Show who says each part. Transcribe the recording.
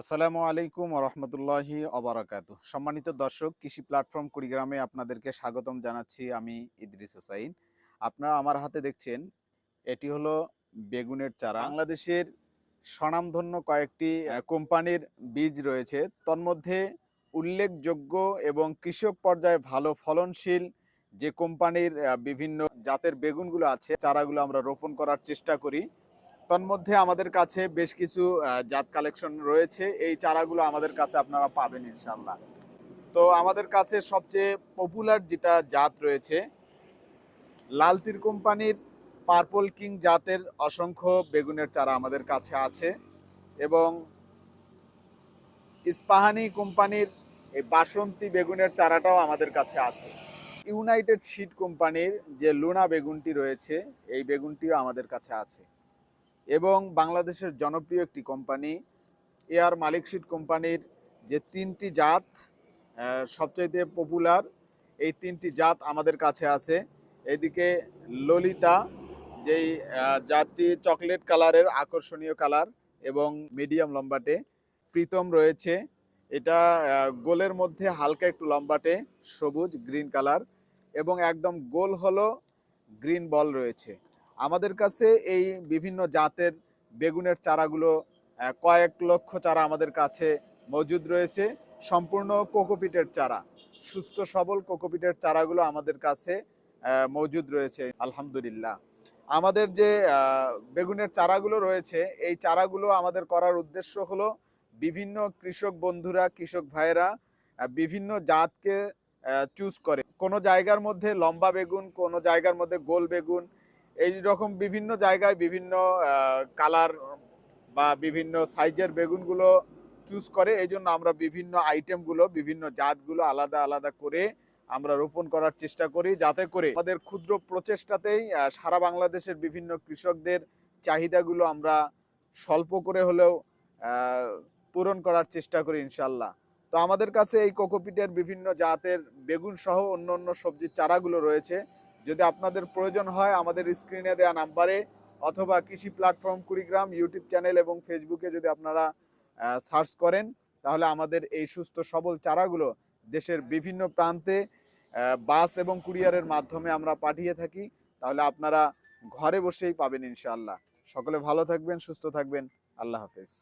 Speaker 1: আসসালামু আলাইকুম রহমতুল্লাহি অবরাকাতু সম্মানিত দর্শক, কৃষি প্ল্যাটফর্ম কুড়িগ্রামে আপনাদেরকে স্বাগতম জানাচ্ছি আমি ইদ্রিস হোসাইন। আপনারা আমার হাতে দেখছেন, এটি হলো বেগুনের চারা। বাংলাদেশের স্বনামধন্য কয়েকটি কোম্পানির বীজ রয়েছে। তন্মধ্যে উল্লেখযোগ্য এবং কৃষক পর্যায়ে ভালো ফলনশীল যে কোম্পানির বিভিন্ন জাতের বেগুনগুলো আছে, চারাগুলো আমরা রোপণ করার চেষ্টা করি। তন্মধ্যে আমাদের কাছে বেশ কিছু জাত কালেকশন রয়েছে। এই চারাগুলো আমাদের কাছে আপনারা পাবেন ইনশাল্লাহ তো আমাদের কাছে সবচেয়ে পপুলার যেটা জাত রয়েছে, লালতির কোম্পানির পার্পল কিং জাতের অসংখ্য বেগুনের চারা আমাদের কাছে আছে এবং ইস্পাহানি কোম্পানির এই বাসন্তী বেগুনের চারাটাও আমাদের কাছে আছে। ইউনাইটেড সিড কোম্পানির যে লুনা বেগুনটি রয়েছে, এই বেগুনটিও আমাদের কাছে আছে। এবং বাংলাদেশের জনপ্রিয় একটি কোম্পানি, এয়ার মালিক সিড কোম্পানির যে তিনটি জাত সবচাইতে পপুলার এই তিনটি জাত আমাদের কাছে আছে। এদিকে ললিতা, যেই জাতটি চকলেট কালারের আকর্ষণীয় কালার এবং মিডিয়াম লম্বাটে। প্রীতম রয়েছে, এটা গোলের মধ্যে হালকা একটু লম্বাটে, সবুজ গ্রিন কালার এবং একদম গোল হলো গ্রিন বল রয়েছে। আমাদের কাছে এই বিভিন্ন জাতের বেগুনের চারাগুলো কয়েক লক্ষ চারা আমাদের কাছে মজুদ রয়েছে। সম্পূর্ণ কোকোপিটের চারা, সুস্থ সবল কোকোপিটের চারাগুলো আমাদের কাছে মজুদ রয়েছে, আলহামদুলিল্লাহ। আমাদের যে বেগুনের চারাগুলো রয়েছে, এই চারাগুলো আমাদের করার উদ্দেশ্য হলো বিভিন্ন কৃষক বন্ধুরা, কৃষক ভাইয়েরা বিভিন্ন জাতকে চুজ করে। কোনো জায়গার মধ্যে লম্বা বেগুন, কোনো জায়গার মধ্যে গোল বেগুন এই রকম বিভিন্ন জায়গায় বিভিন্ন কালার বা বিভিন্ন সাইজের বেগুনগুলো চুজ করে। এই জন্য আমরা বিভিন্ন আইটেমগুলো বিভিন্ন জাতগুলো আলাদা আলাদা করে আমরা রোপণ করার চেষ্টা করি যাতে করে আমাদের ক্ষুদ্র প্রচেষ্টাতেই সারা বাংলাদেশের বিভিন্ন কৃষকদের চাহিদাগুলো আমরা স্বল্প করে হলেও পূরণ করার চেষ্টা করি ইনশাল্লাহ তো আমাদের কাছে এই কোকোপিটের বিভিন্ন জাতের বেগুন সহ অন্য অন্য সবজির চারাগুলো রয়েছে। যদি আপনাদের প্রয়োজন হয় আমাদের স্ক্রিনে দেওয়া নাম্বারে অথবা কৃষি প্ল্যাটফর্ম কুড়িগ্রাম ইউটিউব চ্যানেল এবং ফেসবুকে যদি আপনারা সার্চ করেন, তাহলে আমাদের এই সুস্থ সবল চারাগুলো দেশের বিভিন্ন প্রান্তে বাস এবং কুরিয়ারের মাধ্যমে আমরা পাঠিয়ে থাকি, তাহলে আপনারা ঘরে বসেই পাবেন ইনশাআল্লাহ। সকলে ভালো থাকবেন, সুস্থ থাকবেন। আল্লাহ হাফেজ।